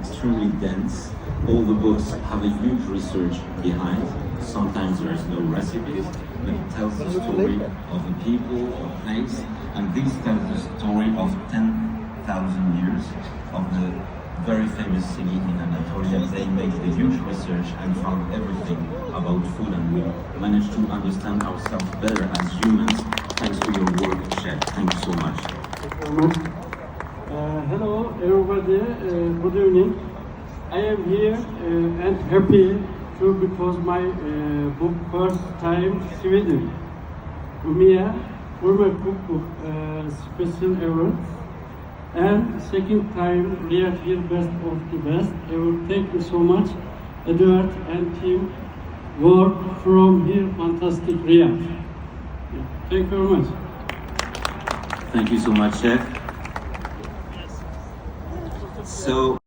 extremely dense. All the books have a huge research behind. Sometimes there is no recipes, but it tells the story of the people, of place, and this tells the story of 10,000 years of the very famous city in Anatolia. They made the huge research and found everything about food, and we managed to understand ourselves better as humans thanks to your work, Chef. Thank you so much. Uh, hello, everybody. Uh, good evening. I am here uh, and happy too because my uh, book first time Sweden. Umia my cookbook uh, special award. And second time Riyadh here best of the best. I will thank you so much, Edward and team. Work from here, fantastic Riyadh. Thank you very much. Thank you so much, Chef. So